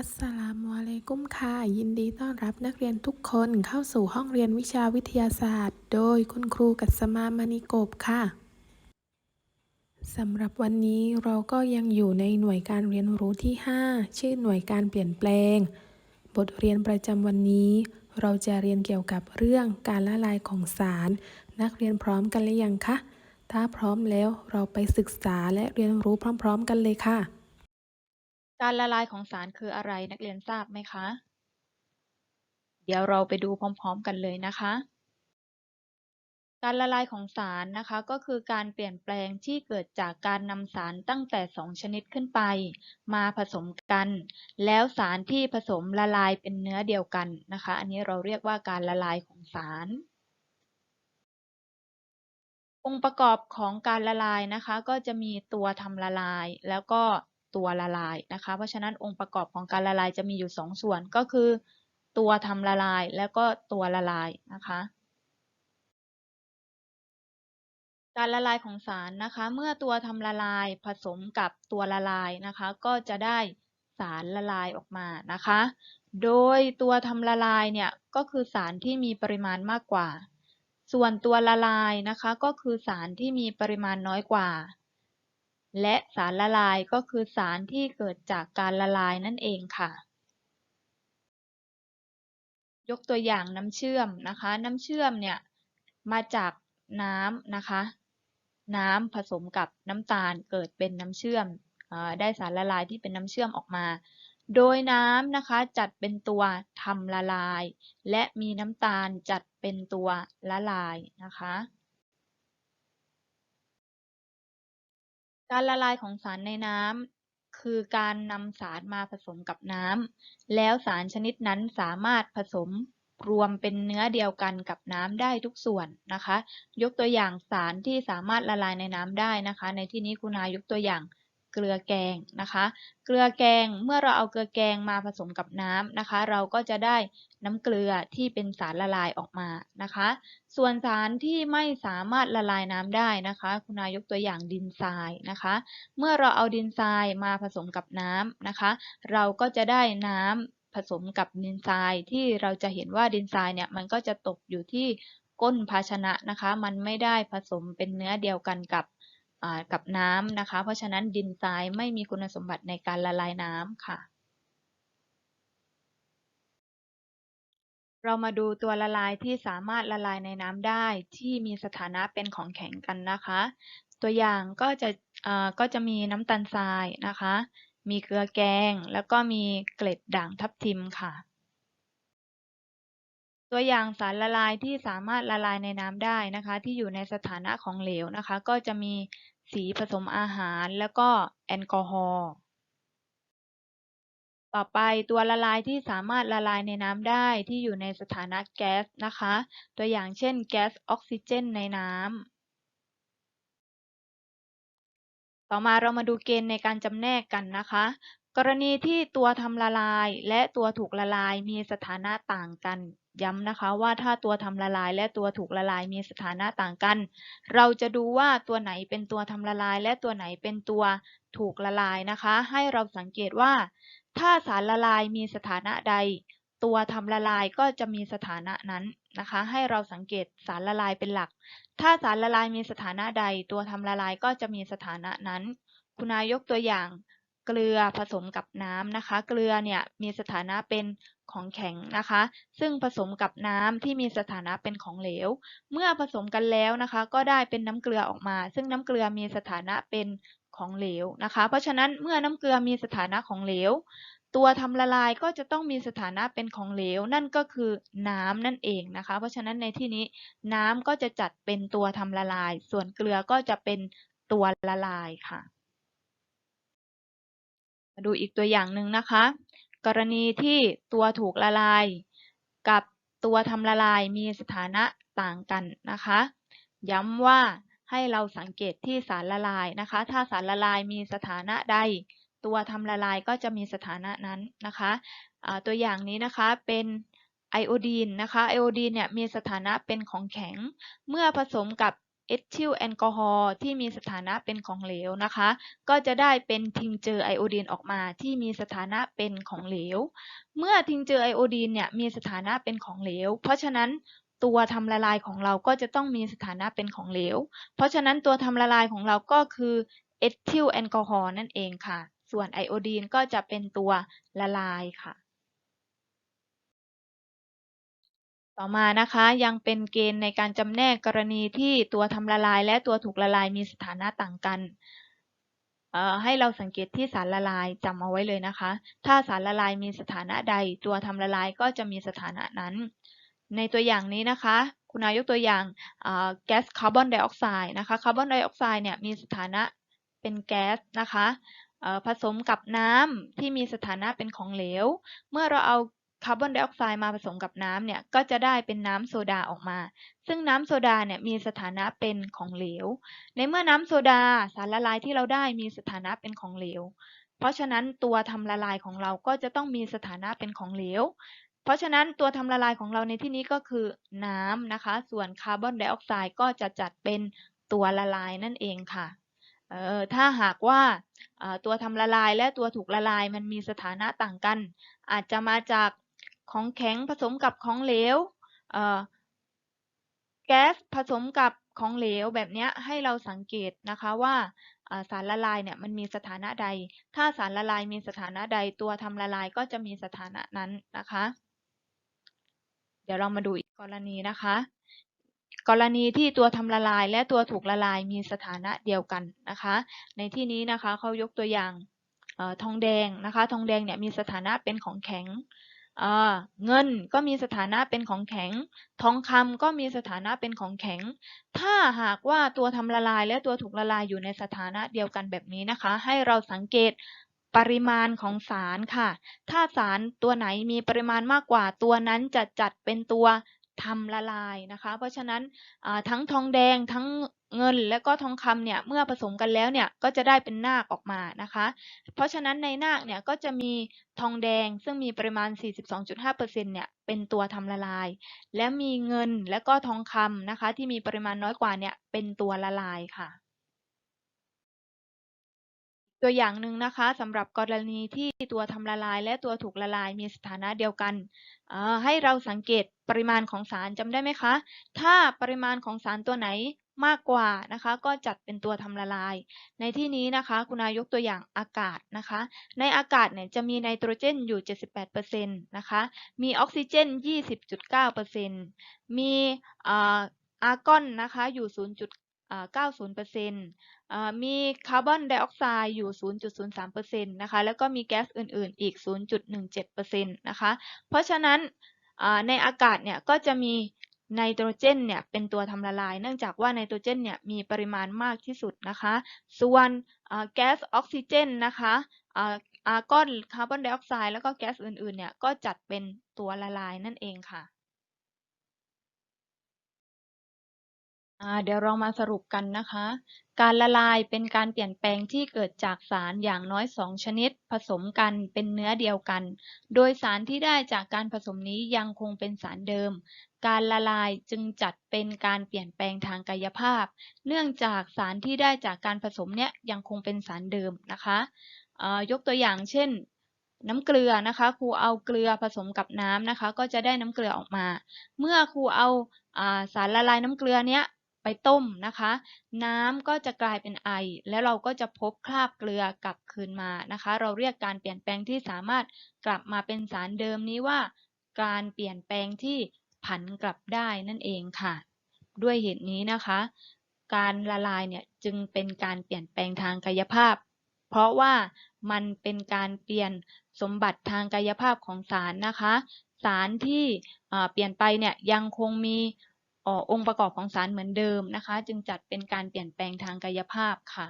อัสสลามุอะลัยกุมค่ะ ยินดีต้อนรับนักเรียนทุกคนเข้าสู่ห้องเรียนวิชาวิทยาศาสตร์ โดยคุณครูกัสมามณีกบค่ะสำหรับวันนี้เราก็ยังอยู่ในหน่วยการเรียนรู้ที่ 5 ชื่อหน่วยการเปลี่ยนแปลง บทเรียนประจำวันนี้ เราจะเรียนเกี่ยวกับเรื่องการละลายของสาร นักเรียนพร้อมกันหรือยังคะถ้าพร้อมแล้วเราไปศึกษาและเรียนรู้พร้อม ๆ กันเลยค่ะ การละลายของสารคืออะไรนักเรียนทราบไหมคะ เดี๋ยวเราไปดูพร้อม ๆ กันเลยนะคะ การละลายของสารนะคะก็คือการเปลี่ยนแปลงที่เกิดจากการนำสารตั้งแต่ 2 ชนิดขึ้นไป มาผสมกัน แล้วสารที่ผสมละลายเป็นเนื้อเดียวกันนะคะ อันนี้เราเรียกว่าการละลายของสาร องค์ประกอบของการละลายนะคะ ก็จะมีตัวทำละลายแล้วก็ ตัวละลายนะคะ เพราะฉะนั้นองค์ประกอบของการละลายจะมีอยู่ 2 ส่วนก็คือ ตัวทำละลายแล้วก็ตัวละลายนะคะ การละลายของสารนะคะ เมื่อตัวทำละลายผสมกับตัวละลายนะคะ ก็จะได้สารละลายออกมานะคะ โดยตัวทำละลายเนี่ยก็คือสารที่มีปริมาณมากกว่า ส่วนตัวละลายนะคะ ก็คือสารที่มีปริมาณน้อยกว่า และสารละลายก็คือสารที่เกิดจากการละลายนั่นเองค่ะ ยกตัวอย่างน้ำเชื่อมนะคะ น้ำเชื่อมเนี่ยมาจากน้ำนะคะ น้ำผสมกับน้ำตาลเกิดเป็นน้ำเชื่อมอได้สารละลายที่เป็นน้ำเชื่อมออกมา โดยน้ำนะคะจัดเป็นตัวทำละลาย และมีน้ำตาลจัดเป็นตัวละลายนะคะ การละลายของสารในน้ำคือการนำสารมาผสมกับน้ำแล้วสารชนิดนั้นสามารถผสมรวมเป็นเนื้อเดียวกันกับน้ำได้ทุกส่วนนะคะ ยกตัวอย่างสารที่สามารถละลายในน้ำได้นะคะ ในที่นี้คุณนายกตัวอย่าง เกลือแกงนะคะ เกลือแกงเมื่อเราเอาเกลือแกงมาผสมกับน้ำนะคะ เราก็จะได้น้ำเกลือที่เป็นสารละลายออกมานะคะ ส่วนสารที่ไม่สามารถละลายน้ำได้นะคะ คุณนายกตัวอย่างดินทรายนะคะ เมื่อเราเอาดินทรายมาผสมกับน้ำนะคะ เราก็จะได้น้ำผสมกับดินทรายที่เราจะเห็นว่าดินทรายเนี่ยมันก็จะตกอยู่ที่ก้นภาชนะนะคะ มันไม่ได้ผสมเป็นเนื้อเดียวกันกับ กับน้ำนะคะ เพราะฉะนั้นดินทรายไม่มีคุณสมบัติในการละลายน้ำค่ะ เรามาดูตัวละลายที่สามารถละลายในน้ำได้ที่มีสถานะเป็นของแข็งกันนะคะ ตัวอย่างก็จะก็จะมีน้ำตาลทรายนะคะ มีเกลือแกง แล้วก็มีเกล็ดด่างทับทิมค่ะ ตัวอย่างสารละลายที่สามารถละลายในน้ำได้นะคะ ที่อยู่ในสถานะของเหลวนะคะ ก็จะมีสีผสมอาหารแล้วก็แอลกอฮอล์ต่อไปตัวละลายที่สามารถละลายในน้ำได้ที่อยู่ในสถานะแก๊สนะคะ ตัวอย่างเช่นแก๊สออกซิเจนในน้ำต่อมาเรามาดูเกณฑ์ในการจำแนกกันนะคะ กรณีที่ตัวทำละลายและตัวถูกละลายมีสถานะต่างกัน ย้ำนะคะว่าถ้าตัวทำละลายและตัวถูกละลายมีสถานะต่างกัน เราจะดูว่าตัวไหนเป็นตัวทำละลาย และตัวไหนเป็นตัวถูกละลายนะคะ ให้เราสังเกตว่า ถ้าสารละลายมีสถานะใด ตัวทำละลายก็จะมีสถานะนั้นนะคะ ให้เราสังเกตสารละลายเป็นหลัก ถ้าสารละลายมีสถานะใด ตัวทำละลายก็จะมีสถานะนั้น คุณนายกตัวอย่างเกลือผสมกับน้ำนะคะ เกลือเนี่ยมีสถานะเป็น ของแข็งนะคะ ซึ่งผสมกับน้ำที่มีสถานะเป็นของเหลว เมื่อผสมกันแล้วนะคะ ก็ได้เป็นน้ำเกลือออกมา ซึ่งน้ำเกลือมีสถานะเป็นของเหลวนะคะ เพราะฉะนั้นเมื่อน้ำเกลือมีสถานะของเหลว ตัวทำละลายก็จะต้องมีสถานะเป็นของเหลว นั่นก็คือน้ำนั่นเองนะคะ เพราะฉะนั้นในที่นี้น้ำก็จะจัดเป็นตัวทำละลาย ส่วนเกลือก็จะเป็นตัวละลายค่ะมาดูอีกตัวอย่างหนึ่งนะคะ กรณีที่ตัวถูกละลายกับตัวทำละลายมีสถานะต่างกันนะคะ ย้ำว่าให้เราสังเกตที่สารละลายนะคะ ถ้าสารละลายมีสถานะใด ตัวทำละลายก็จะมีสถานะนั้นนะคะะตัวอย่างนี้นะคะเป็นไอโอดีนนะคะไอโอดีนเนี่ยมีสถานะเป็นของแข็ง เมื่อผสมกับ เอทิลแอลกอฮอล์ที่มีสถานะเป็นของเหลวนะคะ ก็จะได้เป็นทิงเจอไอโอดีนออกมาที่มีสถานะเป็นของเหลว เมื่อทิงเจอไอโอดีนเนี่ยมีสถานะเป็นของเหลว เพราะฉะนั้นตัวทำละลายของเราก็จะต้องมีสถานะเป็นของเหลว เพราะฉะนั้นตัวทำละลายของเราก็คือเอทิลแอลกอฮอล์นั่นเองค่ะ ส่วนไอโอดีนก็จะเป็นตัวละลายค่ะ ต่อมานะคะยังเป็นเกณฑ์ในการจำแนกกรณีที่ตัวทำละลาย และตัวถูกละลายมีสถานะต่างกันให้เราสังเกตที่สารละลายจำเอาไว้เลยนะคะ ถ้าสารละลายมีสถานะใด ตัวทำละลายก็จะมีสถานะนั้น ในตัวอย่างนี้นะคะ คุณนายกตัวอย่างแก๊สคาร์บอนไดออกไซด์นะคะคาร์บอนไดออกไซด์เนี่ยมีสถานะเป็นแก๊สนะคะผสมกับน้ำที่มีสถานะเป็นของเหลว เมื่อเราเอา คาร์บอนไดออกไซด์มาผสมกับน้ำเนี่ยก็จะได้เป็นน้ำโซดาออกมา ซึ่งน้ำโซดาเนี่ยมีสถานะเป็นของเหลว ในเมื่อน้ำโซดาสารละลายที่เราได้มีสถานะเป็นของเหลว เพราะฉะนั้นตัวทำละลายของเราก็จะต้องมีสถานะเป็นของเหลว เพราะฉะนั้นตัวทำละลายของเราในที่นี้ก็คือน้ำนะคะ ส่วนคาร์บอนไดออกไซด์ก็จะจัดเป็นตัวละลายนั่นเองค่ะเอ่อถ้าหากว่าออตัวทำละลายและตัวถูกละลายมันมีสถานะต่างกัน อาจจะมาจาก ของแข็งผสมกับของเหลวแก๊สผสมกับของเหลวแบบนี้ให้เราสังเกตนะคะว่าสารละลายเนี่ยมันมีสถานะใด ถ้าสารละลายมีสถานะใดตัวทำละลายก็จะมีสถานะนั้นนะคะ เดี๋ยวเรามาดูอีกกรณีนะคะ กรณีที่ตัวทำละลายและตัวถูกละลายมีสถานะเดียวกันนะคะ ในที่นี้นะคะเขายกตัวอย่างออทองแดงนะคะ ทองแดงเนี่ยมีสถานะเป็นของแข็ง เงินก็มีสถานะเป็นของแข็ง ทองคำก็มีสถานะเป็นของแข็ง ถ้าหากว่าตัวทำละลายและตัวถูกละลายอยู่ในสถานะเดียวกันแบบนี้นะคะ ให้เราสังเกตปริมาณของสารค่ะ ถ้าสารตัวไหนมีปริมาณมากกว่าตัวนั้นจะจัดเป็นตัว ทำละลายนะคะ เพราะฉะนั้นทั้งทองแดงทั้งเงินและก็ทองคำเนี่ยเมื่อผสมกันแล้วเนี่ยก็จะได้เป็นนาคออกมานะคะ เพราะฉะนั้นในนาคเนี่ยก็จะมีทองแดงซึ่งมีปริมาณ 42.5%เนี่ยเป็นตัวทำละลาย และมีเงินและก็ทองคำนะคะที่มีปริมาณน้อยกว่าเนี่ยเป็นตัวละลายค่ะ ตัวอย่างหนึ่งนะคะสำหรับกรณีที่ตัวทำละลาย และตัวถูกละลายมีสถานะเดียวกัน ให้เราสังเกตปริมาณของสารจำได้ไหมคะ ถ้าปริมาณของสารตัวไหนมากกว่านะคะ ก็จัดเป็นตัวทำละลาย ในที่นี้นะคะ คุณนายกตัวอย่างอากาศนะคะ ในอากาศเนี่ยจะมีไนโตรเจนอยู่ 78%นะคะ มีออกซิเจน 20.9%มีอาอาร์กอนนะคะอยู่ 0.90%อ่ามีคาร์บอนไดออกไซด์อยู่ 0.03%นะคะ แล้วก็มีแก๊สอื่น ๆ อีก 0.17%นะคะ เพราะฉะนั้นในอากาศเนี่ยก็จะมีไนโตรเจนเนี่ยเป็นตัวทำละลาย เนื่องจากว่าไนโตรเจนเนี่ยมีปริมาณมากที่สุดนะคะ ส่วนแก๊สออกซิเจนนะคะอาร์กอน คาร์บอนไดออกไซด์ แล้วก็แก๊สอื่น ๆ เนี่ยก็จัดเป็นตัวละลายนั่นเองค่ะ อ่าเดี๋ยวเรามาสรุปกันนะคะ การละลายเป็นการเปลี่ยนแปลงที่เกิดจากสารอย่างน้อย 2 ชนิด ผสมกันเป็นเนื้อเดียวกัน โดยสารที่ได้จากการผสมนี้ยังคงเป็นสารเดิม การละลายจึงจัดเป็นการเปลี่ยนแปลงทางกายภาพ เนื่องจากสารที่ได้จากการผสมเนี่ยยังคงเป็นสารเดิมนะคะยกตัวอย่างเช่นน้ำเกลือนะคะครูเอาเกลือผสมกับน้ำนะคะ ก็จะได้น้ำเกลือออกมา เมื่อครูเอาอาสารละลายน้ำเกลือเนี้ย ไปต้มนะคะ น้ำก็จะกลายเป็นไอ แล้วเราก็จะพบคราบเกลือกลับคืนมานะคะ เราเรียกการเปลี่ยนแปลงที่สามารถกลับมาเป็นสารเดิมนี้ว่า การเปลี่ยนแปลงที่ผันกลับได้นั่นเองค่ะ ด้วยเหตุนี้นะคะ การละลายเนี่ยจึงเป็นการเปลี่ยนแปลงทางกายภาพ เพราะว่ามันเป็นการเปลี่ยนสมบัติทางกายภาพของสารนะคะ สารที่เปลี่ยนไปเนี่ยยังคงมี องค์ประกอบของสารเหมือนเดิมนะคะ จึงจัดเป็นการเปลี่ยนแปลงทางกายภาพค่ะ